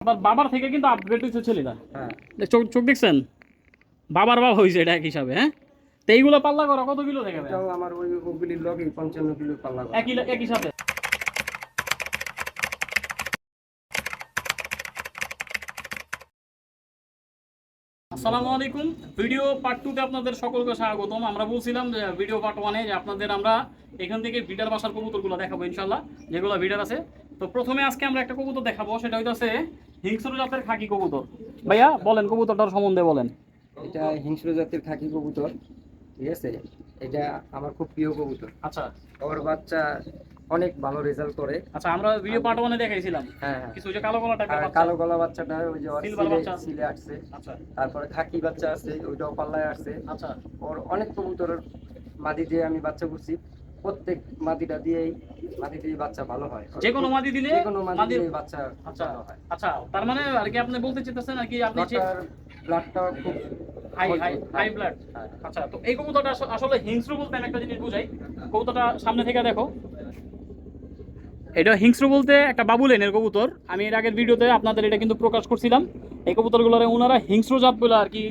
আবার বাবার থেকে কিন্তু আপগ্রেড হয়েছে ছেলেটা হ্যাঁ। চোখ চোখ দেখছেন? বাবার বাবা হয়েছে এটা এক হিসাবে হ্যাঁ? তো এইগুলো পাল্লা করা কত কিলো দেখাবে আমার ওই ওগুলির লগে পঞ্চান্ন কিলো পাল্লা করা। একই একই সাথে। আসসালামু আলাইকুম। ভিডিও পার্ট টুতে আপনাদের সকলকে স্বাগতম। আমরা বলছিলাম যে ভিডিও পার্ট ওয়ানে যে আপনাদের আমরা এখান থেকে ভিডার বাসার কবুতরগুলো দেখাবো ইনশাল্লাহ যেগুলো ভিডার আছে। তো প্রথমে আজকে আমরা একটা কবুতর দেখাবো সেটা হইতাছে হিংস্র জাতের খাকি কবুতর। ভাইয়া বলেন কবুতরটার সম্বন্ধে বলেন। এটা হিংস্র জাতের খাকি কবুতর ঠিক আছে? এটা আমার খুব প্রিয় কবুতর। আচ্ছা। ওর বাচ্চা অনেক ভালো রেজাল্ট করে। আচ্ছা আমরা ভিডিও পার্ট ওয়ানে দেখাইছিলাম। হ্যাঁ হ্যাঁ। কিছু যে কালো আর টাইপের কালো গলা বাচ্চাটা ওই যে সিলভার বাচ্চা। সিলে আসছে। আচ্ছা। তারপরে খাকি বাচ্চা আছে ওইটাও পাল্লায় আসছে। আচ্ছা। ওর অনেক কবুতরের মাদি দিয়ে আমি বাচ্চা করছি। প্রত্যেক মাদিটা দিয়েই মাদি দিয়ে বাচ্চা ভালো হয়। যে কোনো মাদি দিলে যে কোনো মাদি দিয়ে বাচ্চা আচ্ছা হয়। আচ্ছা তার মানে আর কি আপনি বলতে চাইতেছেন আর কি আপনি ব্লাডটা খুব হাই হাই হাই ব্লাড। আচ্ছা তো এই কবুতরটা আসলে হিংস্র বলতে আমি একটা জিনিস বুঝাই। কবুতরটা সামনে থেকে দেখো। এটা হিংস্র বলতে একটা কবুতর। আমি এর আগের ভিডিওতে আপনাদের এটা কিন্তু প্রকাশ করছিলাম। এই কবুতরগুলোর ওনারা হিংস্র জাত বলে আর কি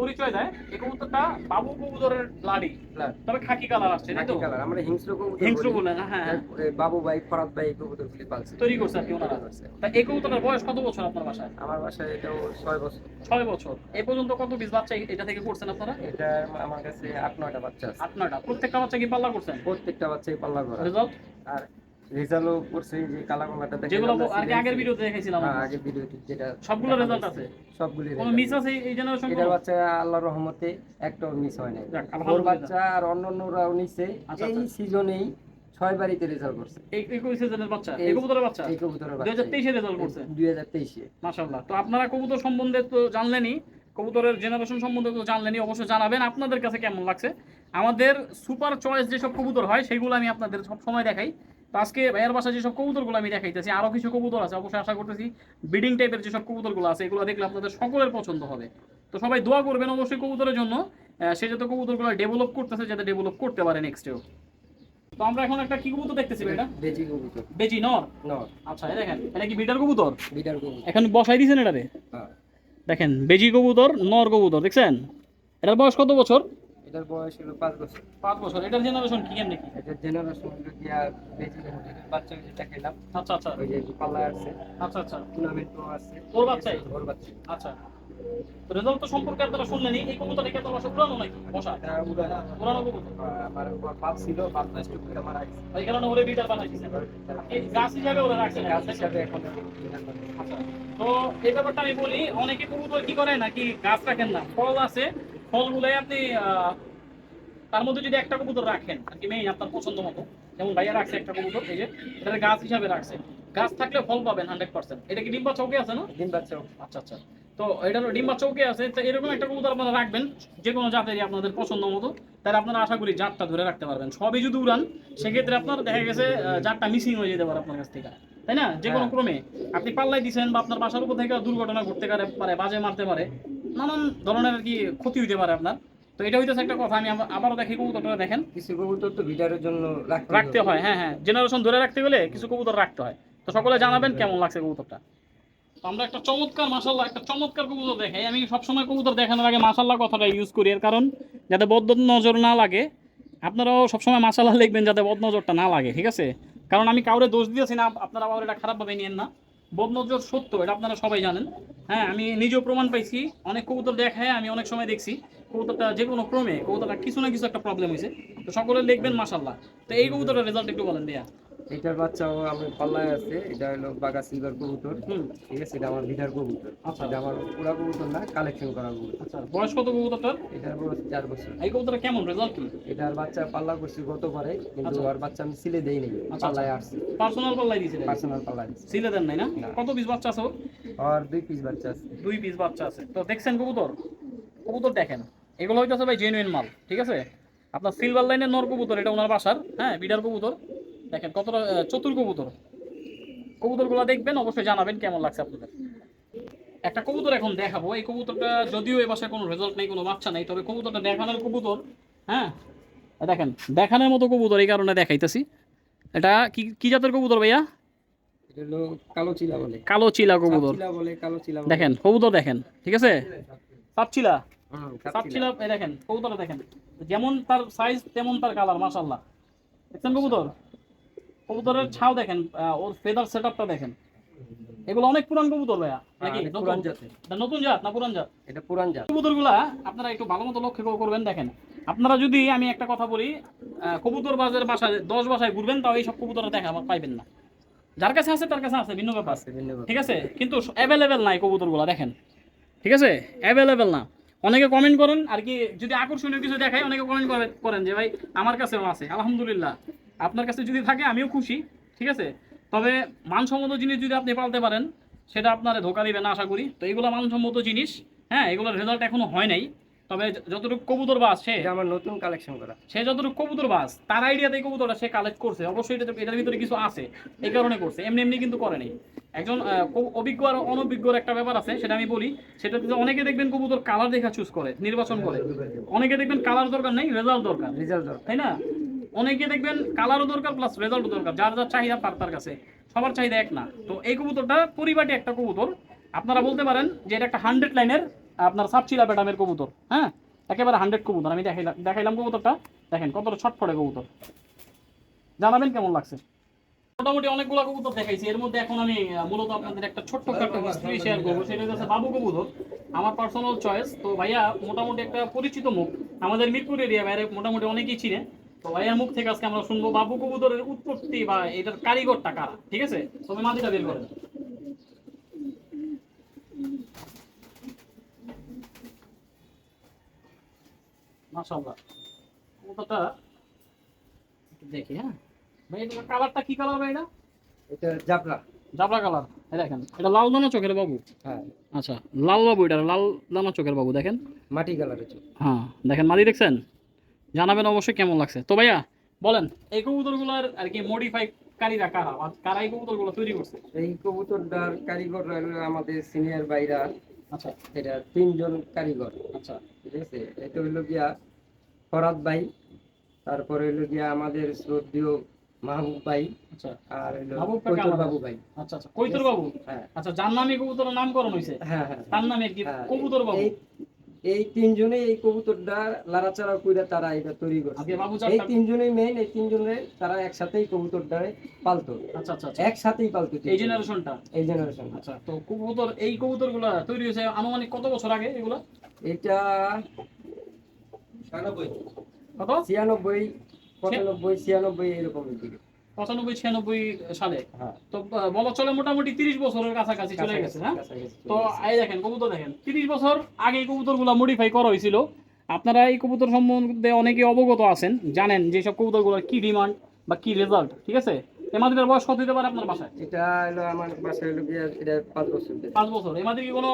পরিচয় দেয়। এই কবুতরটা বাবু কবুতরের লাড়ি। তবে খাকি কালার আসছে খাকি কালার আমরা হিংস্র কবুতর হিংস্র না হ্যাঁ হ্যাঁ। বাবু ভাই ফরাদ ভাই এই কবুতরগুলি পালছে। তৈরি করছে আর কি ওনারা। তা এই কবুতরের বয়স কত বছর আপনার বাসায়? আমার বাসায় এটাও ছয় বছর। ছয় বছর। এই পর্যন্ত কত পিস বাচ্চা এটা থেকে করছেন আপনারা? এটা আমার কাছে আট নয়টা বাচ্চা আছে। আট নয়টা। প্রত্যেকটা বাচ্চা কি পাল্লা করছেন? প্রত্যেকটা বাচ্চাই পাল্লা করা। রেজাল্ট? আর রেজাল্টও করছে যে কালা কলাটা যেগুলো আর কি আগের ভিডিওতে দেখাইছিলাম হ্যাঁ, আগের ভিডিওটি যেটা সবগুলো রেজাল্ট আছে। সবগুলি কোনো মিস আছে। এই জেনারেশন এটার বাচ্চা আল্লাহর রহমতে একটাও মিস হয় ওর বাচ্চা আর নিছে। আচ্ছা, এই আচ্ছা। সিজনেই ছয় বাড়িতে রেজাল্ট করছে। এই একই সিজনের বাচ্চা এই- কবুতরের বাচ্চা? এই কবুতরের দুই হাজার তেইশে রেজাল্ট করছে? দুই হাজার তেইশে। মাশাল্লাহ তো আপনারা কবুতর সম্বন্ধে তো জানলেনই কবুতরের জেনারেশন সম্বন্ধে তো জানলেনই অবশ্যই জানাবেন। আপনাদের কাছে কেমন লাগছে? আমাদের সুপার চয়েস যেসব কবুতর হয় সেগুলো আমি আপনাদের সব সময় দেখাই। তো আজকে ভাইয়ের বাসায় যেসব কবুতরগুলো আমি দেখাইতেছি আরও কিছু কবুতর আছে অবশ্যই আশা করতেছি ব্রিডিং টাইপের যেসব কবুতরগুলো আছে এগুলো দেখলে আপনাদের সকলের পছন্দ হবে। তো সবাই দোয়া করবেন অবশ্যই কবুতরের জন্য সে যাতে কবুতরগুলো ডেভেলপ করতেছে যাতে ডেভেলপ করতে পারে নেক্সটেও তো আমরা এখন একটা কি কবুতর দেখতেছি এটা? বেজি কবুতর। বেজি নর? নর। আচ্ছা এই দেখেন এটা কি বিটার কবুতর? বিডার কবুতর। এখন বসাই দিয়েছেন এটারে হ্যাঁ। দেখেন বেজি কবুতর নর কবুতর দেখছেন? এটার বয়স কত বছর? এটার বয়স হলো পাঁচ বছর। পাঁচ বছর। এটার জেনারেশন কি কেমনি কি এটার জেনারেশন হলো গিয়া বেজি বাচ্চা যেটা খেলাম। আচ্ছা আচ্ছা। ওই যে পাল্লা আসছে আচ্ছা আচ্ছা। টুর্নামেন্টও আছে। ওর বাচ্চাই? ওর বাচ্চা। আচ্ছা। রেজাল্ট তো সম্পর্কে আপনারা শুনলেনই এই কবুতর কি আপনার বাসা পুরানো নাকি? বসা? উড়ানো। পুরানো। কবুতর আমার বাপ ছিল বাপ নষ্ট করে মারা গেছে। এই কারণে ওরে বিটার বানাইছেন এই গাছ হিসাবে ওরা রাখছেন গাছ হিসাবে এখন আচ্ছা। তো এই ব্যাপারটা আমি বলি অনেকে কবুতর কি করে? নাকি গাছ রাখেন না? ফল আছে ফলগুলাই আপনি তার মধ্যে যদি একটা কবুতর রাখেন আর কি মেইন আপনার পছন্দ মতো যেমন ভাইয়া রাখছে একটা কবুতর এই যে এটা গাছ হিসাবে রাখছে। গাছ থাকলে ফল পাবেন হান্ড্রেড পার্সেন্ট এটা কি ডিম্বা চৌকে আছে না? দিন বাচ্চা আচ্ছা আচ্ছা। তো এটার ডিম্বা চৌকে আছে। তো এরকম একটা কবুতর আপনারা রাখবেন যে কোনো জাতেরই আপনাদের পছন্দ মতো। তাহলে আপনারা আশা করি জাতটা ধরে রাখতে পারবেন। সবই যদি উড়ান সেক্ষেত্রে আপনার দেখা গেছে জাতটা মিসিং হয়ে যেতে পারে আপনার কাছ থেকে। তাই না? যে কোনো হ্যাঁ। ক্রমে। আপনি পাল্লাই দিচ্ছেন বা আপনার বাসার উপর থেকে দুর্ঘটনা ঘটতে পারে বাজে মারতে পারে। নানান ধরনের আর কি ক্ষতি হইতে পারে আপনার। তো এটা হইতেছে একটা কথা আমি আবারও দেখি কবুতরটা দেখেন। কিছু কবুতর তো ভিটারের জন্য রাখতে হয় হ্যাঁ হ্যাঁ। জেনারেশন ধরে রাখতে গেলে কিছু কবুতর রাখতে হয়। তো সকলে জানাবেন কেমন লাগছে কবুতরটা। তো আমরা একটা চমৎকার মাসাল্লাহ একটা চমৎকার কবুতর দেখাই। আমি সবসময় কবুতর দেখানোর আগে মাসাল্লাহ কথাটা ইউজ করি এর কারণ যাতে বদ নজর না লাগে। আপনারাও সবসময় মাসাল্লাহ লিখবেন যাতে বদ নজরটা না লাগে ঠিক আছে? কারণ আমি কাউরে দোষ দিয়েছি না আপনারা আবার এটা খারাপভাবে নিয়েন না। বদ নজর সত্য, এটা আপনারা সবাই জানেন। হ্যাঁ আমি নিজেও প্রমাণ পাইছি। অনেক কবুতর দেখায়, আমি অনেক সময় দেখছি। কবুতরটা যে কোনো ক্রমে, কবুতরটা কিছু না কিছু একটা প্রবলেম হয়েছে তো সকলে দেখবেন মাসাল্লাহ তো এই কবুতরের রেজাল্ট একটু বলেন দেয়া এটার বাচ্চাও আমি পাল্লায় আছে এটা হলো বাগা সিলভার কবুতর। ঠিক আছে এটা আমার ভিটার কবুতর। আচ্ছা। এটা আমার পুরা কবুতর না কালেকশন করা কবুতর। আচ্ছা বয়স কত কবুতরটার? এটার বয়স চার বছর। এই কবুতরটা কেমন রেজাল্ট কি? এটার বাচ্চা পাল্লা করছি গতবারে কিন্তু আচ্ছা। ওর বাচ্চা আমি সিলে দেই নাই আচ্ছা। পাল্লায় আসছে। পার্সোনাল পাল্লাই দিয়েছিলেন পার্সোনাল পাল্লা দিচ্ছি সিলে দেন নাই না? না। কত পিস বাচ্চা আছে আর দুই পিস বাচ্চা আছে। দুই পিস বাচ্চা আছে। তো দেখছেন কবুতর? কবুতর দেখেন। এগুলো হইতেছে ভাই জেনুইন মাল ঠিক আছে? আপনার সিলভার লাইনের নর কবুতর এটা ওনার বাসার হ্যাঁ বিডার কবুতর। দেখেন কতটা চতুর কবুতর। কবুতরগুলো দেখবেন অবশ্যই জানাবেন কেমন লাগছে আপনাদের। একটা কবুতর এখন দেখাবো। এই কবুতরটা যদিও এ বাসায় কোনো রেজাল্ট নেই কোনো বাচ্চা নেই তবে কবুতরটা দেখানোর কবুতর হ্যাঁ? দেখেন দেখানোর মতো কবুতর এই কারণে দেখাইতেছি। এটা কি কি জাতের কবুতর ভাইয়া? কালো চিলা বলে। কালো চিলা কবুতর। দেখেন কবুতর দেখেন ঠিক আছে? সাপ চিলা হুম, সাপ সাপ চিলা। চিলা এই দেখেন কবুতর দেখেন। যেমন তার সাইজ তেমন তার কালার মাশাল্লাহ দেখছেন কবুতর? কবুতরের ছাও দেখেন ওর ফেদার সেটআপটা দেখেন। এগুলো অনেক পুরান কবুতর ভাইয়া নাকি হ্যাঁ, নতুন? পুরান জাতের। এটা নতুন জাত না পুরান জাত? এটা পুরান জাত। কবুতরগুলা আপনারা একটু ভালো মতো লক্ষ্য করে করবেন দেখেন। আপনারা যদি আমি একটা কথা বলি কবুতর বাজার বাসায় দশ বাসায় ঘুরবেন তাও এইসব কবুতর দেখা আমার পাইবেন না। যার কাছে আছে তার কাছে আছে ভিন্ন ব্যাপার। আছে। ঠিক আছে? কিন্তু অ্যাভেলেবেল নাই কবুতরগুলা দেখেন। ঠিক আছে? অ্যাভেলেবেল না। অনেকে কমেন্ট করেন আর কি যদি আকর্ষণীয় কিছু দেখায় অনেকে কমেন্ট করেন যে ভাই আমার কাছেও আছে। আলহামদুলিল্লাহ। আপনার কাছে যদি থাকে আমিও খুশি ঠিক আছে? তবে মানসম্মত জিনিস যদি আপনি পালতে পারেন সেটা আপনার ধোকা দিবে না আশা করি। তো এগুলো মানসম্মত জিনিস হ্যাঁ এগুলোর রেজাল্ট এখনও হয় নাই। তবে যতটুকু কবুতর বাস সে আমার নতুন কালেকশন করা। সে যতটুকু কবুতর বাস তার আইডিয়াতে কবুতরটা সে কালেক্ট করছে। অবশ্যই এটা এটার ভিতরে কিছু আছে এই কারণে করছে। এমনি এমনি কিন্তু করেনি একজন অভিজ্ঞ আর অনভিজ্ঞর একটা ব্যাপার আছে সেটা আমি বলি। সেটা অনেকে দেখবেন কবুতর কালার দেখা চুজ করে নির্বাচন করে। অনেকে দেখবেন কালার দরকার নেই রেজাল্ট দরকার। রেজাল্ট দরকার। তাই না? অনেকে দেখবেন কালারও দরকার প্লাস রেজাল্টও দরকার। যার যার চাহিদা তার তার কাছে। সবার চাহিদা এক না। তো এই কবুতরটা পরিবাটি একটা কবুতর। আপনারা বলতে পারেন যে এটা একটা হান্ড্রেড লাইনের আপনার সাপচিলা ব্যাটামের কবুতর হ্যাঁ? একেবারে হান্ড্রেড কবুতর। আমি দেখাইলাম দেখাইলাম কবুতরটা। দেখেন কতটা ছটফটে কবুতর। জানাবেন কেমন লাগছে? মোটামুটি অনেকগুলো কবুতর দেখাইছি। এর মধ্যে এখন আমি মূলত আপনাদের একটা ছোট্ট একটা হিস্ট্রি শেয়ার করব। সেটা হচ্ছে বাবু কবুতর। আমার পার্সোনাল চয়েস তো ভাইয়া মোটামুটি একটা পরিচিত মুখ। আমাদের মিরপুর এরিয়া বাইরে মোটামুটি অনেকেই চিনে। তো ভাইয়ার মুখ থেকে আজকে আমরা শুনব বাবু কবুতরের উৎপত্তি বা এটার কারিগরটা কারা ঠিক আছে? তবে মাটিটা বের করেন। মাশাআল্লাহ। কবুতরটা একটু দেখি হ্যাঁ? ভাই এটা কালারটা কি কালার ভাই এটা? কালার। এই দেখেন এটা লাল দানা চোখের বাবু? হ্যাঁ। আচ্ছা লাল বাবু এটা লাল দানা চোখের বাবু দেখেন। মাটি কালারের চোখ। হ্যাঁ দেখেন মাদি দেখছেন? জানাবেন অবশ্যই কেমন লাগছে। তো ভাইয়া বলেন এই কবুতরগুলোর আর কি মডিফাই কারীরা কারা? কারা এই কবুতরগুলো তৈরি করছে? এই কবুতরটার কারিগর আমাদের সিনিয়র ভাইরা। আচ্ছা। এটা তিনজন কারিগর। আচ্ছা। ঠিক আছে? এটা হইল গিয়া ফরাদ ভাই তারপরে হইল গিয়া আমাদের শ্রদ্ধেয় মাহবুব ভাই আচ্ছা। আর হইল কৈতর বাবু ভাই। আচ্ছা আচ্ছা। কৈতর বাবু? হ্যাঁ। আচ্ছা যার নামে কবুতরের নামকরণ হয়েছে? হ্যাঁ হ্যাঁ তার নামে কি হ্যাঁ। কবুতর বাবু? এই তিনজনে এই কবুতরটা লাড়াচাড়া কইরা তারা এটা তৈরি করছে। এই তিনজনেই মেইন এই তিনজনে তারা একসাথেই কবুতরটা পালতো। আচ্ছা আচ্ছা আচ্ছা। একসাথেই পালতো এই জেনারেশনটা এই জেনারেশন আচ্ছা তো কবুতর এই কবুতরগুলো তৈরি হয়েছে আনুমানিক কত বছর আগে এগুলো? এটা কত? ছিয়ানব্বই পঁচানব্বই ছিয়ানব্বই এরকম দিকে পঁচানব্বই ছিয়ানব্বই সালে। হ্যাঁ। তো বলা চলে মোটামুটি তিরিশ বছরের কাছাকাছি চলে গেছে হ্যাঁ তো। এই দেখেন কবুতর দেখেন। তিরিশ বছর আগে এই কবুতরগুলো মডিফাই করা হয়েছিল। আপনারা এই কবুতর সম্বন্ধে অনেকে অবগত আছেন জানেন যে সব কবুতরগুলোর কি ডিমান্ড বা কি রেজাল্ট ঠিক আছে? এমাদিদের বয়স কত হতে পারে আপনার বাসায়? এটা হলো আমার বাসায় হলো গিয়া এটা পাঁচ বছর। পাঁচ বছর। এমাদের কি কোনো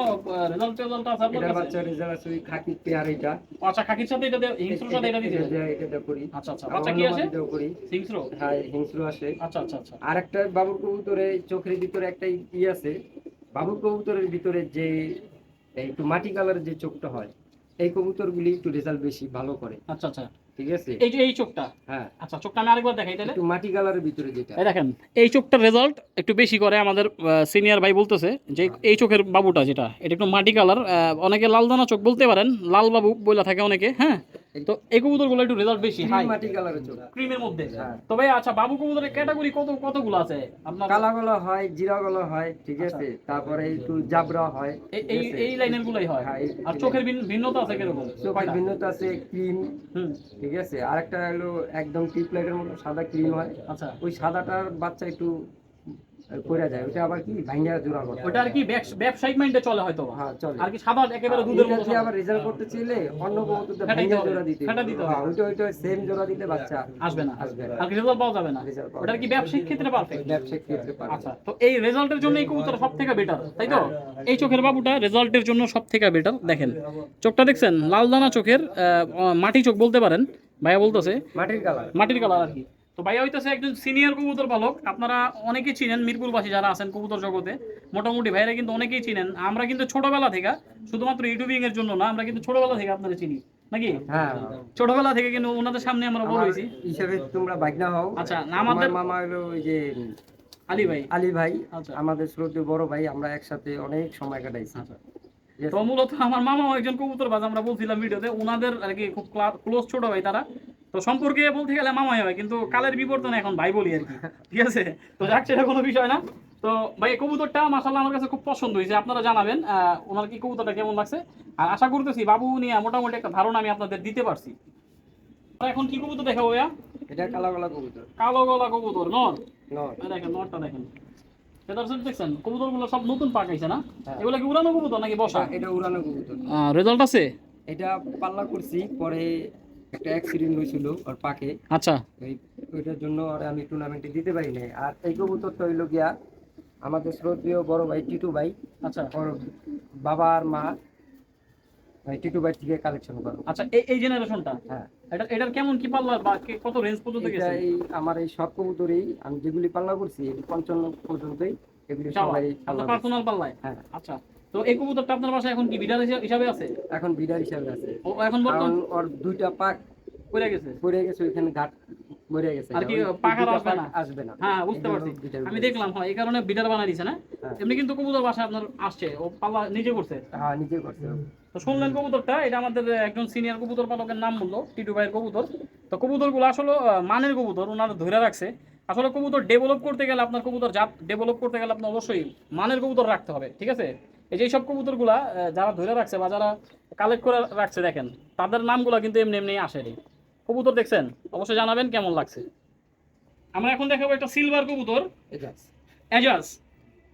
রেজাল্ট রেজাল্ট আছে আপনার কাছে? বাচ্চা রেজাল্ট আছে ওই খাকি পেয়ার এটা। আচ্ছা খাকির সাথে এটা হিংস্রর সাথে এটা দিতে এটা এটা করি। আচ্ছা আচ্ছা। বাচ্চা কি আছে? করি। হিংস্র? হ্যাঁ হিংস্র আসে আচ্ছা আচ্ছা আচ্ছা। আর একটা বাবুর কবুতরে চোখের ভিতরে একটা ই আছে। বাবুর কবুতরের ভিতরে যে একটু মাটি কালারের যে চোখটা হয় এই কবুতরগুলি একটু রেজাল্ট বেশি ভালো করে। আচ্ছা আচ্ছা। ঠিক আছে? এই এই চোখটা। হ্যাঁ। আচ্ছা চোখটা আমি আরেকবার দেখাই তাহলে। একটু মাটি কালারের ভিতরে যেটা। এই দেখেন এই চোখটার রেজাল্ট একটু বেশি করে আমাদের সিনিয়র ভাই বলতেছে যে এই চোখের বাবুটা যেটা এটা একটু মাটি কালার অনেকে লাল দানা চোখ বলতে পারেন লাল বাবু বলে থাকে অনেকে হ্যাঁ? তো এই কবুতরগুলো একটু রেজাল্ট বেশি হাই। মাটি কালারের চোখ। ক্রিমের মধ্যে। হ্যাঁ। তবে আচ্ছা বাবু কবুতরের ক্যাটাগরি কত কতগুলো আছে? আপনার কালা গলা হয় জিরা গলা হয় ঠিক আছে? তারপরে একটু জাবরা হয় এই এই এই লাইনের গুলাই হয় হ্যাঁ, আর চোখের ভিন্ন- ভিন্নতা আছে কীরকম? চোখের ভিন্নতা আছে ক্রিম হুম। ঠিক আছে? আরেকটা হলো একদম টিপলাইটের মতো সাদা ক্রিম হয়। আচ্ছা। ওই সাদাটার বাচ্চা একটু যায়। ওটা আবার কি? ভাঙ্গা জোড়া করে ওটা আর কি ব্যবসায়িক মাইন্ডে চলে হয়তো হ্যাঁ চলে। আর কি একেবারে দুধের মতো দিয়ে সাদা। আবার রেজাল্ট করতে চাইলে অন্য ফেটাইতে ভাঙ্গা জোড়া দিতে ফেটা দিতে হবে। হ্যাঁ ওইটা ওইটা সেম জোড়া দিলে বাচ্চা আসবে না। আসবে আর কি রেজাল্ট পাওয়া যাবে না। পাওয়া কি ব্যবসায়িক ক্ষেত্রে পারফেক্ট ব্যবসায়িক ক্ষেত্রে পারে আচ্ছা তো এই রেজাল্টের জন্য এই কবুতর সব থেকে বেটার তাই তো? এই চোখের বাবুটা রেজাল্টের জন্য সব থেকে বেটার দেখেন। চোখটা দেখছেন? লাল দানা চোখের মাটি চোখ বলতে পারেন? ভাইয়া বলতেছে। মাটির কালার মাটির কালার আর কি। তো ভাইয়া হইতেছে একজন সিনিয়র কবুতর পালক। আপনারা অনেকেই চিনেন মিরপুরবাসী যারা আছেন কবুতর জগতে। মোটামুটি ভাইরা কিন্তু অনেকেই চিনেন। আমরা কিন্তু ছোটবেলা থেকে শুধুমাত্র ইউটিউবিং এর জন্য না আমরা কিন্তু ছোটবেলা থেকে আপনারা চিনি। নাকি? হ্যাঁ। ছোটবেলা থেকে কিন্তু ওনাদের সামনে আমরা বড় হয়েছি। হিসাবে তোমরা হও। আচ্ছা, আমাদের- মামা হলো ওই যে আলী ভাই। আলী ভাই। আচ্ছা। আমাদের শ্রদ্ধেয় বড় ভাই আমরা একসাথে অনেক সময় কাটাইছি। আচ্ছা। তো মূলত আমার মামা একজন কবুতর বাজ আমরা বলছিলাম ভিডিওতে ওনাদের আর কি খুব ক্লোজ ছোট ভাই তারা। তো সম্পর্কে বলতে গেলে মামাই হয় কিন্তু কালের বিবর্তনে এখন ভাই বলি আর কি ঠিক আছে? তো যাক সেটা কোনো বিষয় না। তো ভাই কবুতরটা মাসাল্লাহ আমার কাছে খুব পছন্দ হয়েছে আপনারা জানাবেন ওনার কি কবুতরটা কেমন লাগছে? আর আশা করতেছি বাবু নিয়ে মোটামুটি একটা ধারণা আমি আপনাদের দিতে পারছি। এখন কি কবুতর দেখাবো ভাইয়া? এটা কালা কালা কবুতর। কালো গলা কবুতর নর? নর। দেখেন নরটা দেখেন। দেখছেন? কবুতরগুলো সব নতুন পাকাইছে না? হ্যাঁ। এগুলো কি উড়ানো কবুতর নাকি বসা? এটা উড়ানো কবুতর। রেজাল্ট আছে? এটা পাল্লা করছি পরে একটা অ্যাক্সিডেন্ট হয়েছিল ওর পাকে। আচ্ছা। ওই ওইটার জন্য আর আমি টুর্নামেন্টে দিতে পারি নাই। আর এই কবুতরটা হইল গিয়া আমাদের শ্রদ্ধেয় বড় ভাই টিটু ভাই। আচ্ছা। ওর বাবা আর মা টিটু ভাই থেকে কালেকশন করো। আচ্ছা এই এই জেনারেশনটা হ্যাঁ। এটা এটার কেমন কি পাল্লা বা কত রেঞ্জ পর্যন্ত গেছে? এই আমার এই সব কবুতরই আমি যেগুলি পাল্লা করছি এই পঞ্চান্ন পর্যন্তই এগুলি সবাই পাল্লা পার্সোনাল পাল্লায়? হ্যাঁ। আচ্ছা। তো এই কবুতরটা আপনার বাসায় এখন কি বিডার হিসাবে আছে? এখন বিডার হিসাবে আছে। ও এখন বর্তমান ওর দুইটা পাক পড়ে গেছে? পড়ে গেছে ওইখানে ঘাট মরে গেছে। আর কি ওই- ওই পাক আর দুইটা আসবে না? আসবে না। হ্যাঁ বুঝতে পারছি। আমি দেখলাম হ্যাঁ এই কারণে বিডার বানাই দিছে না? হ্যাঁ। এমনি কিন্তু কবুতর বাসায় আপনার আসছে ও পাল্লা নিজে করছে? হ্যাঁ নিজে করছে। তো শুনলেন কবুতরটা এটা আমাদের একজন সিনিয়র কবুতর পালকের নাম বলল টিটু ভাইয়ের কবুতর। তো কবুতরগুলো আসলে মানের কবুতর ওনারা ধরে রাখছে। আসলে কবুতর ডেভেলপ করতে গেলে আপনার কবুতর জাত ডেভেলপ করতে গেলে আপনার অবশ্যই মানের কবুতর রাখতে হবে ঠিক আছে? এই যে সব কবুতরগুলা যারা ধরে রাখছে বা যারা কালেক্ট করে রাখছে দেখেন তাদের নামগুলো কিন্তু এমনি এমনি আসেনি। কবুতর দেখছেন? অবশ্যই জানাবেন কেমন লাগছে। আমরা এখন দেখাবো একটা সিলভার কবুতর। এজাজ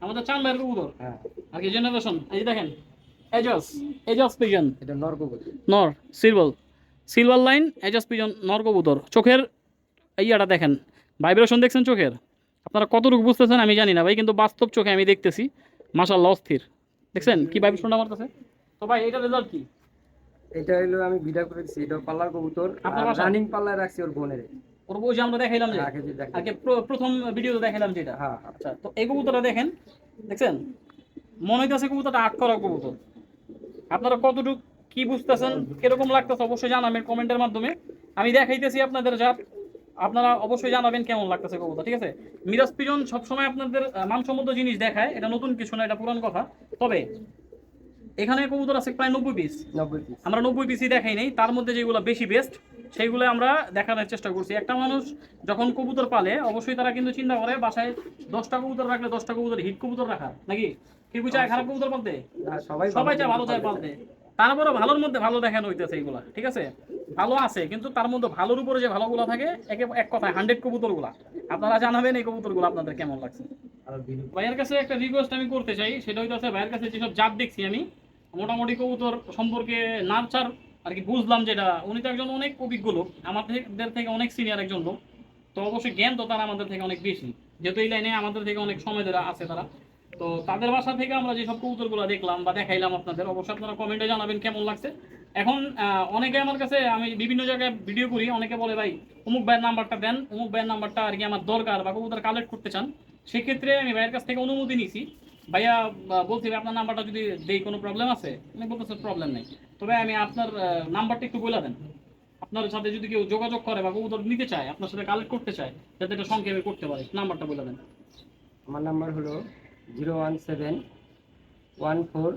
আমাদের চান ভাইয়ের কবুতর। হ্যাঁ। আর কি জেনারেশন এই দেখেন এজাজ এজাজ পিজন এটা নরকবুতর নর সিলভার সিলভার লাইন এজাস পিজন নর কবুতর। চোখের ইয়াটা দেখেন। ভাইব্রেশন দেখছেন চোখের? আপনারা কতটুকু বুঝতেছেন আমি জানি না ভাই কিন্তু বাস্তব চোখে আমি দেখতেছি। মাসাল্লাহ অস্থির। দেখছেন? কি ভাই ভাইব্রেশনটা আমার কাছে? তো ভাই এটা রেজাল্ট কি? এটা হলো আমি বিডা করেছি এটা পাল্লার কবুতর রানিং পাল্লায় রাখছি ওর বোনের। ওর বই যে আমরা দেখাইলাম যে আগে যে আগে প্রথম ভিডিওতে দেখাইলাম যেটা হ্যাঁ হ্যাঁ। আচ্ছা তো এই কবুতরটা দেখেন দেখছেন? মনে হইতেছে কবুতরটা আট করা কবুতর। আপনারা কতটুকু কি বুঝতেছেন কীরকম লাগতেছে অবশ্যই জানাবেন কমেন্টের মাধ্যমে। আমি দেখাইতেছি আপনাদের যা আপনারা অবশ্যই জানাবেন কেমন লাগতেছে কবুতর ঠিক আছে? মিরাজ পিজন সবসময় আপনাদের মানসম্মত জিনিস দেখায় এটা নতুন কিছু না এটা পুরান কথা। তবে এখানে কবুতর আছে প্রায় নব্বই পিস নব্বই পিস আমরা নব্বই পিসি দেখাই নাই তার মধ্যে যেগুলো বেশি বেস্ট সেইগুলো আমরা দেখানোর চেষ্টা করছি। একটা মানুষ যখন কবুতর পালে অবশ্যই তারা কিন্তু চিন্তা করে বাসায় দশটা কবুতর রাখলে দশটা কবুতর হিট কবুতর রাখা নাকি? কেউ চায় খারাপ কবুতর পালতে? সবাই সবাই চায় ভালো চায় পালতে। তারপরে ভালোর মধ্যে ভালো দেখানো হইতেছে এইগুলা ঠিক আছে? ভালো আছে, কিন্তু তার মধ্যে ভালোর উপরে যে ভালোগুলো থাকে, একে এক কথায় হান্ড্রেড কবুতরগুলা। আপনারা জানাবেন এই কবুতরগুলো আপনাদের কেমন লাগছে? ভাইয়ের কাছে একটা রিকোয়েস্ট আমি করতে চাই, সেটা হইতেছে ভাইয়ের কাছে যেসব জাত দেখছি আমি, মোটামুটি কবুতর সম্পর্কে নার্চার আর কি বুঝলাম যেটা, উনি তো একজন অনেক অভিজ্ঞ লোক, আমাদের থেকে অনেক সিনিয়র একজন লোক, তো অবশ্যই জ্ঞান তো তারা আমাদের থেকে অনেক বেশি, যেহেতু এই লাইনে আমাদের থেকে অনেক সময় ধরে আছে তারা। তো তাদের বাসা থেকে আমরা যেসব কবুতরগুলো দেখলাম বা দেখাইলাম আপনাদের, অবশ্যই আপনারা কমেন্টে জানাবেন কেমন লাগছে। এখন অনেকে আমার কাছে আমি বিভিন্ন জায়গায় ভিডিও করি, অনেকে বলে, ভাই, অমুক ভাইয়ের নাম্বারটা দেন, অমুক ভাইয়ের নাম্বারটা আর কি আমার দরকার বা কবুতর কালেক্ট করতে চান। সেক্ষেত্রে আমি ভাইয়ের কাছ থেকে অনুমতি নিছি। ভাইয়া বলছি আপনার নাম্বারটা যদি দেই, কোনো প্রবলেম আছে? আমি বলতেছে প্রবলেম নেই। তবে আমি আপনার নাম্বারটা একটু বলে দেন। আপনার সাথে যদি কেউ যোগাযোগ করে বা কবুতর নিতে চায়, আপনার সাথে কালেক্ট করতে চায়, যাতে এটা সংক্ষেপে করতে পারে নাম্বারটা বলে দেন। আমার নাম্বার হলো zero one seven one four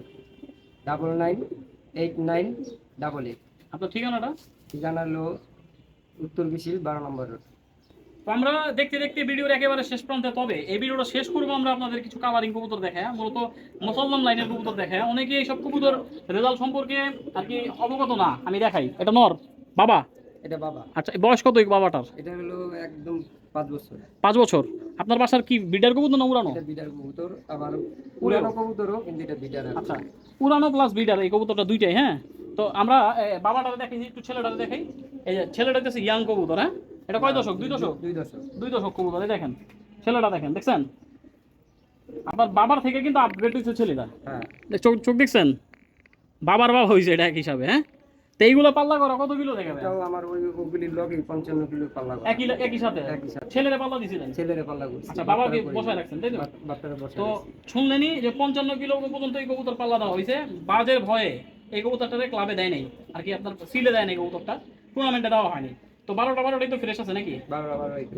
double nine eight nine double eight আপনার ঠিকানাটা? ঠিকানা হলো উত্তর বিশিল বারো নম্বর রোড। তো আমরা দেখতে দেখতে ভিডিওর একেবারে শেষ প্রান্তে তবে এই ভিডিওটা শেষ করব আমরা আপনাদের কিছু কাভারিং কবুতর দেখায় মূলত মুসলমান লাইনের কবুতর দেখায়। অনেকে এইসব কবুতর রেজাল্ট সম্পর্কে আর কি অবগত না আমি দেখাই। এটা নর বাবা। এটা বাবা। আচ্ছা বয়স কত বাবাটার? এটা হলো একদম পাঁচ বছর। পাঁচ বছর? আপনার বাসার কি বিডার কবুতর না উড়ানো? এটা বিডার কবুতর আবার পুরানো কবুতরও কিন্তু এটা বিডার আচ্ছা উড়ানো প্লাস বিডার এই কবুতরটা দুইটাই হ্যাঁ? তো আমরা বাবাটারে দেখাই একটু ছেলেটারে দেখাই এই যে ছেলেটা হচ্ছে ইয়াং কবুতর হ্যাঁ? এটা কয় দশক? দুই দশক? দুই দশক। দুই দশক কবুতর এই দেখেন। ছেলেটা দেখেন দেখছেন? আবার বাবার থেকে কিন্তু আপগ্রেড হয়েছে ছেলেটা। হ্যাঁ। চোখ চোখ দেখছেন? বাবার বাবা হয়েছে এটা এক হিসাবে হ্যাঁ? তো এইগুলো পাল্লা করা কত কিলো দেখাবে এটাও আমার ওই ওগুলির লগে পঞ্চান্ন কিলো পাল্লা করা। একই একই সাথে? একই সাথে। ছেলেরা পাল্লা দিছিলেন? ছেলেরে পাল্লা করছি। আচ্ছা বাবাকে বসায় রাখছেন তাই তো? বাচ্চারা বসে তো শুনলেনি যে পঞ্চান্ন কিলো পর্যন্ত এই কবুতর পাল্লা দেওয়া হয়েছে। বাজের ভয়ে এই কবুতরটারে ক্লাবে দেয় নাই। আর কি আপনার সিলে দেয় নাই কবুতরটা? টুর্নামেন্টে দেওয়া হয়নি। তো বারোটা বারোটাই তো ফ্রেশ আছে নাকি?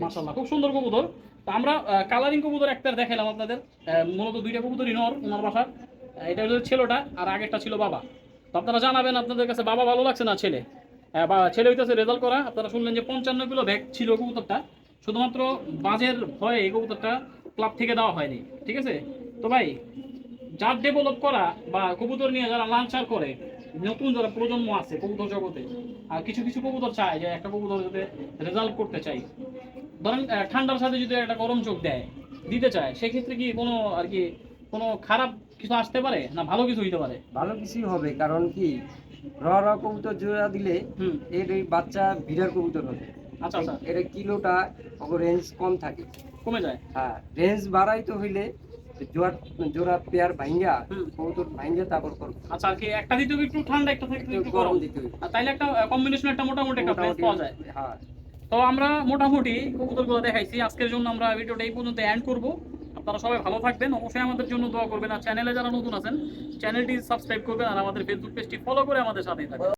মাসাল্লাহ খুব সুন্দর কবুতর। তো আমরা কালারিং কবুতর একটা দেখালাম আপনাদের। মূলত দুইটা কবুতরই নর ওনার বাসার এটা হচ্ছে ছেলেটা আর আগেরটা ছিল বাবা। তো আপনারা জানাবেন আপনাদের কাছে, বাবা ভালো লাগছে না, ছেলে? বা ছেলে হইতেছে রেজাল্ট করা। আপনারা শুনলেন যে পঞ্চান্ন কিলো ব্যাগ ছিল কবুতরটা। শুধুমাত্র বাজের ভয়ে এই কবুতরটা ক্লাব থেকে দেওয়া হয়নি, ঠিক আছে? তো ভাই, যার ডেভেলপ করা বা কবুতর নিয়ে যারা লাঞ্চার করে, নতুন যারা প্রজন্ম আছে কবুতর জগতে, আর কিছু কিছু কবুতর চায় যে একটা কবুতর যাতে রেজাল্ট করতে চাই। ধরেন ঠান্ডার সাথে যদি একটা গরম চোখ দেয়, দিতে চায়, সেক্ষেত্রে কি কোনো আর কি কোনো খারাপ কিছু আসতে পারে না ভালো কিছু হইতে পারে? ভালো কিছুই হবে কারণ কি? র র কবুতর জোড়া দিলে এর এই বাচ্চা বিড়ার কবুতর হবে। আচ্ছা আচ্ছা। এর কিলোটা রেঞ্জ কম থাকে। কমে যায়? হ্যাঁ রেঞ্জ বাড়াইতে হইলে জোড়া জোড়া পেয়ার ভাঙ্গা কবুতর ভাঙ্গা তারপর করবে আচ্ছা কি একটা দিতে একটু ঠান্ডা একটা থেকে একটু গরম দিতে আর তাইলে একটা কম্বিনেশন একটা মোটামুটি একটা প্রাইস পাওয়া যায়। হ্যাঁ। তো আমরা মোটামুটি কবুতরগুলো দেখাইছি। আজকের জন্য আমরা ভিডিওটা এই পর্যন্ত এন্ড করব। আপনারা সবাই ভালো থাকবেন। অবশ্যই আমাদের জন্য দোয়া করবেন। আর চ্যানেলে যারা নতুন আছেন, চ্যানেলটি সাবস্ক্রাইব করবেন আর আমাদের ফেসবুক পেজটি ফলো করে আমাদের সাথেই থাকবেন।